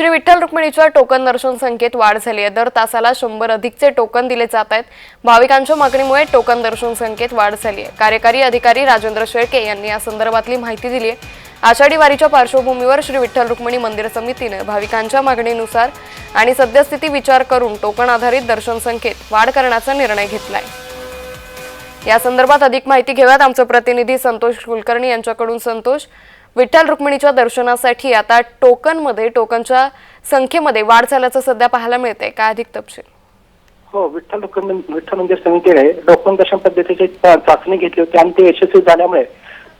श्री विठ्ठल रुक्मिणीच्या टोकन दर्शन संख्येत वाढ झाली आहे. दर तासाला शंभर अधिकचे टोकन दिले जात आहेत. भाविकांच्या मागणीमुळे टोकन दर्शन संख्येत वाढ झाली आहे. कार्यकारी अधिकारी राजेंद्र शेळके यांनी या संदर्भातली माहिती दिली आहे. आषाढी वारीच्या पार्श्वभूमीवर श्री विठ्ठल रुक्मिणी मंदिर समितीने भाविकांच्या मागणीनुसार आणि सद्यस्थिती विचार करून टोकन आधारित दर्शन संख्येत वाढ करण्याचा निर्णय घेतलाय. या संदर्भात अधिक माहिती घेऊयात. आमचे प्रतिनिधी संतोष कुलकर्णी यांच्याकडून संतोष. विठ्ठल रुक्मिणीच्या दर्शनासाठी आता टोकनमध्ये टोकनच्या संख्येमध्ये वाढ झाल्याचं सध्या पाहायला मिळतंय. काय अधिक तपशील? हो विठ्ठल विठ्ठल मंदिर समितीने डोकन दर्शन पद्धतीची चाचणी घेतली होती आणि ते यशस्वी झाल्यामुळे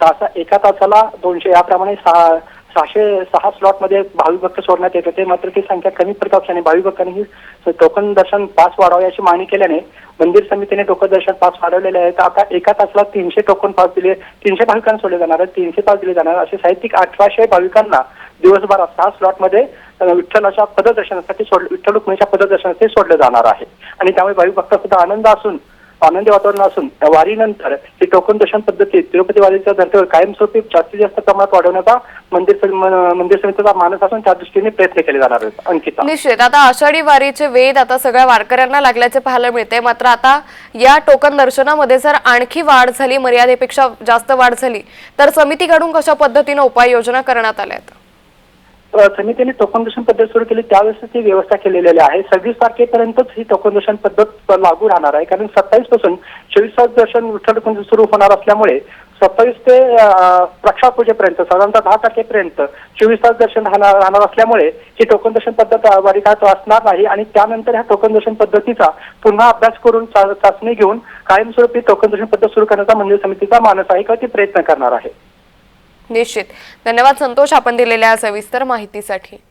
तासा एका तासाला दोनशे याप्रमाणे सहा सहाशे सहा स्लॉटमध्ये भाविक भक्त सोडण्यात येत होते. मात्र ती संख्या कमी पडत असल्याने भाविक भक्तांनी ही टोकन दर्शन पास वाढावे अशी मागणी केल्याने मंदिर समितीने टोकन दर्शन पास वाढवलेले आहेत आता एका तासाला तीनशे टोकन पास दिले तीनशे भाविकांना सोडले जाणार आहेत तीनशे पास दिले जाणार. असे साहित्यिक अठराशे भाविकांना दिवसभरात सहा स्लॉटमध्ये विठ्ठल अशा विठ्ठलाच्या पददर्शनासाठी सोड विठ्ठल रुक्मिणीच्या पददर्शनासाठी सोडले जाणार आहे. आणि त्यामुळे भाविक भक्त सुद्धा आनंद असून आनंदी वातावरण असून या वारीनंतर ही टोकन दर्शन पद्धती तिरुपती वारीच्या धर्तीवर कायमस्वरूपी जास्तीत जास्त प्रमाणात वाढवण्याचा मंदिर मंदिर समितीचा मानस असून त्या दृष्टीने प्रयत्न केले जाणार आहेत. अंकिता. निश्चित. आता आषाढी वारीचे वेद आता सगळ्या वारकऱ्यांना लागल्याचे पाहायला मिळते. मात्र आता या टोकन दर्शनामध्ये जर आणखी वाढ झाली मर्यादेपेक्षा जास्त वाढ झाली तर समितीकडून कशा पद्धतीने उपाययोजना करण्यात आल्या आहेत? समितीने टोकन पद्धत सुरू केली. त्यावेळेस ती व्यवस्था केलेली आहे. सव्वीस तारखेपर्यंतच ही टोकन पद्धत लागू राहणार आहे. कारण सत्तावीसपासून चोवीस तास दर्शन विठ्ठल रुक्मिणी सुरू होणार असल्यामुळे सत्तावीस ते प्रक्षापूजेपर्यंत साधारणतः दहा तारखेपर्यंत चोवीस तास दर्शन राहणार राहणार असल्यामुळे ही टोकन दर्शन पद्धत वारिकात असणार नाही. आणि त्यानंतर ह्या टोकन दर्शन पद्धतीचा पुन्हा अभ्यास करून चाचणी घेऊन कायमस्वरूपी टोकन दर्शन पद्धत सुरू करण्याचा मंदिर समितीचा मानस आहे किंवा ती प्रयत्न करणार आहे. निश्चित. धन्यवाद संतोष आपण दिलेल्या सविस्तर माहितीसाठी.